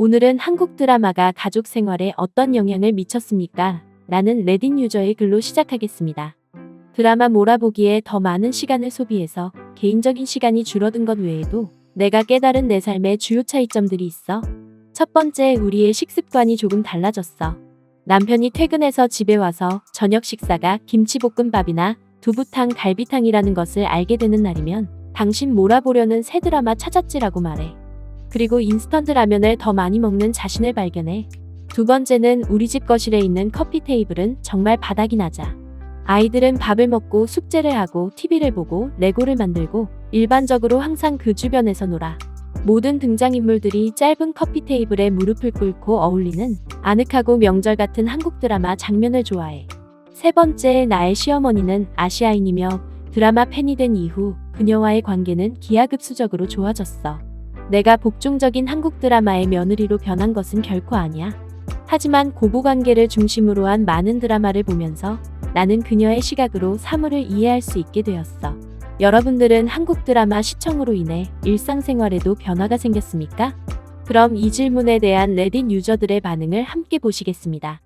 오늘은 한국 드라마가 가족 생활에 어떤 영향을 미쳤습니까? 라는 레딧 유저의 글로 시작하겠습니다. 드라마 몰아보기에 더 많은 시간을 소비해서 개인적인 시간이 줄어든 것 외에도 내가 깨달은 내 삶의 주요 차이점들이 있어. 첫 번째, 우리의 식습관이 조금 달라졌어. 남편이 퇴근해서 집에 와서 저녁 식사가 김치볶음밥이나 두부탕, 갈비탕이라는 것을 알게 되는 날이면 당신 몰아보려는 새 드라마 찾았지라고 말해. 그리고 인스턴트 라면을 더 많이 먹는 자신을 발견해. 두 번째는 우리 집 거실에 있는 커피 테이블은 정말 바닥이 낮아. 아이들은 밥을 먹고 숙제를 하고 TV를 보고 레고를 만들고 일반적으로 항상 그 주변에서 놀아. 모든 등장인물들이 짧은 커피 테이블에 무릎을 꿇고 어울리는 아늑하고 명절 같은 한국 드라마 장면을 좋아해. 세 번째, 나의 시어머니는 아시아인이며 드라마 팬이 된 이후 그녀와의 관계는 기하급수적으로 좋아졌어. 내가 복종적인 한국 드라마의 며느리로 변한 것은 결코 아니야. 하지만 고부관계를 중심으로 한 많은 드라마를 보면서 나는 그녀의 시각으로 사물을 이해할 수 있게 되었어. 여러분들은 한국 드라마 시청으로 인해 일상생활에도 변화가 생겼습니까? 그럼 이 질문에 대한 레딧 유저들의 반응을 함께 보시겠습니다.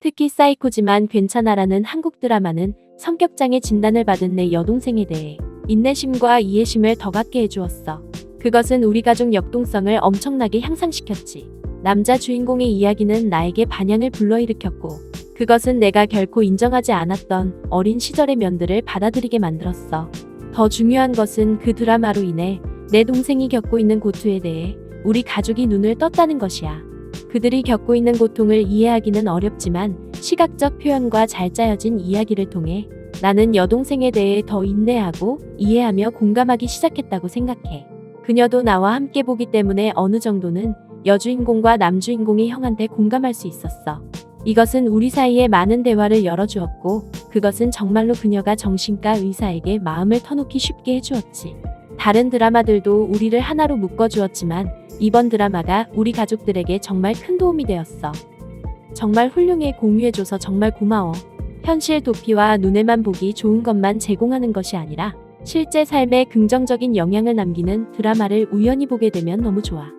특히 사이코지만 괜찮아라는 한국 드라마는 성격장애 진단을 받은 내 여동생에 대해 인내심과 이해심을 더 갖게 해주었어. 그것은 우리 가족 역동성을 엄청나게 향상시켰지. 남자 주인공의 이야기는 나에게 반향을 불러일으켰고, 그것은 내가 결코 인정하지 않았던 어린 시절의 면들을 받아들이게 만들었어. 더 중요한 것은 그 드라마로 인해 내 동생이 겪고 있는 고통에 대해 우리 가족이 눈을 떴다는 것이야. 그들이 겪고 있는 고통을 이해하기는 어렵지만 시각적 표현과 잘 짜여진 이야기를 통해 나는 여동생에 대해 더 인내하고 이해하며 공감하기 시작했다고 생각해. 그녀도 나와 함께 보기 때문에 어느 정도는 여주인공과 남주인공의 형한테 공감할 수 있었어. 이것은 우리 사이에 많은 대화를 열어주었고, 그것은 정말로 그녀가 정신과 의사에게 마음을 터놓기 쉽게 해주었지. 다른 드라마들도 우리를 하나로 묶어주었지만, 이번 드라마가 우리 가족들에게 정말 큰 도움이 되었어. 정말 훌륭해 공유해줘서 정말 고마워. 현실 도피와 눈에만 보기 좋은 것만 제공하는 것이 아니라, 실제 삶에 긍정적인 영향을 남기는 드라마를 우연히 보게 되면 너무 좋아.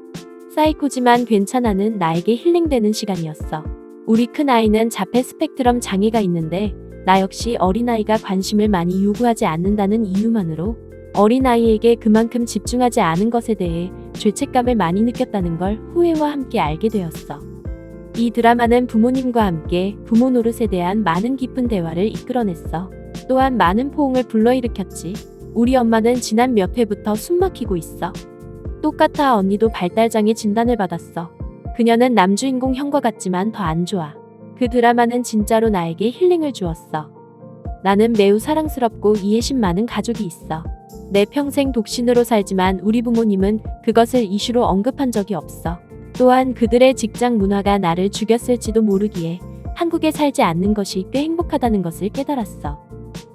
사이코지만 괜찮아는 나에게 힐링되는 시간이었어. 우리 큰 아이는 자폐 스펙트럼 장애가 있는데 나 역시 어린아이가 관심을 많이 요구하지 않는다는 이유만으로 어린아이에게 그만큼 집중하지 않은 것에 대해 죄책감을 많이 느꼈다는 걸 후회와 함께 알게 되었어. 이 드라마는 부모님과 함께 부모 노릇에 대한 많은 깊은 대화를 이끌어냈어. 또한 많은 포옹을 불러일으켰지. 우리 엄마는 지난 몇 회부터 숨 막히고 있어. 똑같아 언니도 발달장애 진단을 받았어. 그녀는 남주인공 형과 같지만 더 안 좋아. 그 드라마는 진짜로 나에게 힐링을 주었어. 나는 매우 사랑스럽고 이해심 많은 가족이 있어. 내 평생 독신으로 살지만 우리 부모님은 그것을 이슈로 언급한 적이 없어. 또한 그들의 직장 문화가 나를 죽였을지도 모르기에 한국에 살지 않는 것이 꽤 행복하다는 것을 깨달았어.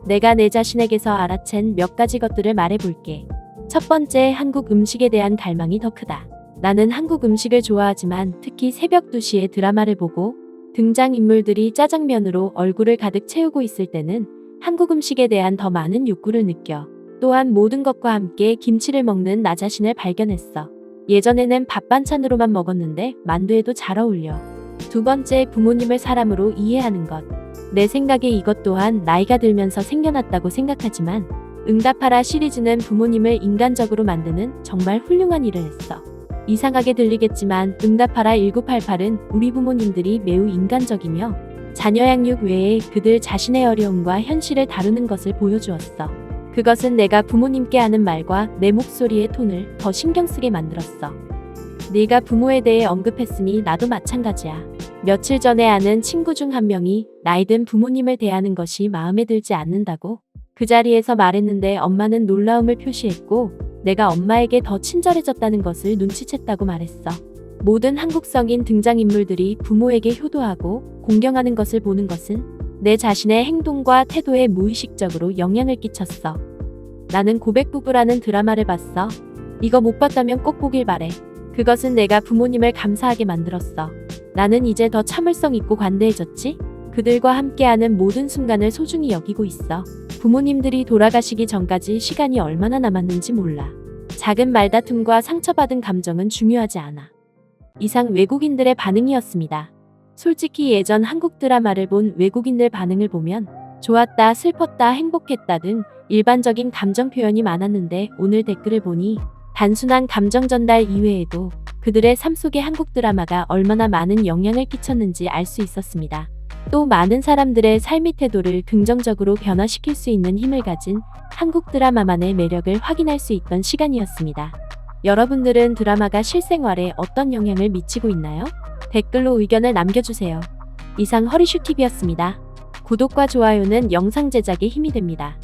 내가 내 자신에게서 알아챈 몇 가지 것들을 말해볼게. 첫 번째, 한국 음식에 대한 갈망이 더 크다. 나는 한국 음식을 좋아하지만 특히 새벽 2시에 드라마를 보고 등장인물들이 짜장면으로 얼굴을 가득 채우고 있을 때는 한국 음식에 대한 더 많은 욕구를 느껴. 또한 모든 것과 함께 김치를 먹는 나 자신을 발견했어. 예전에는 밥 반찬으로만 먹었는데 만두에도 잘 어울려. 두 번째, 부모님을 사람으로 이해하는 것. 내 생각에 이것 또한 나이가 들면서 생겨났다고 생각하지만 응답하라 시리즈는 부모님을 인간적으로 만드는 정말 훌륭한 일을 했어. 이상하게 들리겠지만 응답하라 1988은 우리 부모님들이 매우 인간적이며 자녀 양육 외에 그들 자신의 어려움과 현실을 다루는 것을 보여주었어. 그것은 내가 부모님께 하는 말과 내 목소리의 톤을 더 신경 쓰게 만들었어. 네가 부모에 대해 언급했으니 나도 마찬가지야. 며칠 전에 아는 친구 중 한 명이 나이든 부모님을 대하는 것이 마음에 들지 않는다고 그 자리에서 말했는데 엄마는 놀라움을 표시했고 내가 엄마에게 더 친절해졌다는 것을 눈치챘다고 말했어. 모든 한국성인 등장인물들이 부모에게 효도하고 공경하는 것을 보는 것은 내 자신의 행동과 태도에 무의식적으로 영향을 끼쳤어. 나는 고백 부부라는 드라마를 봤어. 이거 못 봤다면 꼭 보길 바래. 그것은 내가 부모님을 감사하게 만들었어. 나는 이제 더 참을성 있고 관대해졌지? 그들과 함께하는 모든 순간을 소중히 여기고 있어. 부모님들이 돌아가시기 전까지 시간이 얼마나 남았는지 몰라. 작은 말다툼과 상처받은 감정은 중요하지 않아. 이상 외국인들의 반응이었습니다. 솔직히 예전 한국 드라마를 본 외국인들 반응을 보면 좋았다, 슬펐다, 행복했다 등 일반적인 감정 표현이 많았는데 오늘 댓글을 보니 단순한 감정 전달 이외에도 그들의 삶 속에 한국 드라마가 얼마나 많은 영향을 끼쳤는지 알 수 있었습니다. 또 많은 사람들의 삶의 태도를 긍정적으로 변화시킬 수 있는 힘을 가진 한국 드라마만의 매력을 확인할 수 있던 시간이었습니다. 여러분들은 드라마가 실생활에 어떤 영향을 미치고 있나요? 댓글로 의견을 남겨주세요. 이상 허리슈TV였습니다. 구독과 좋아요는 영상 제작에 힘이 됩니다.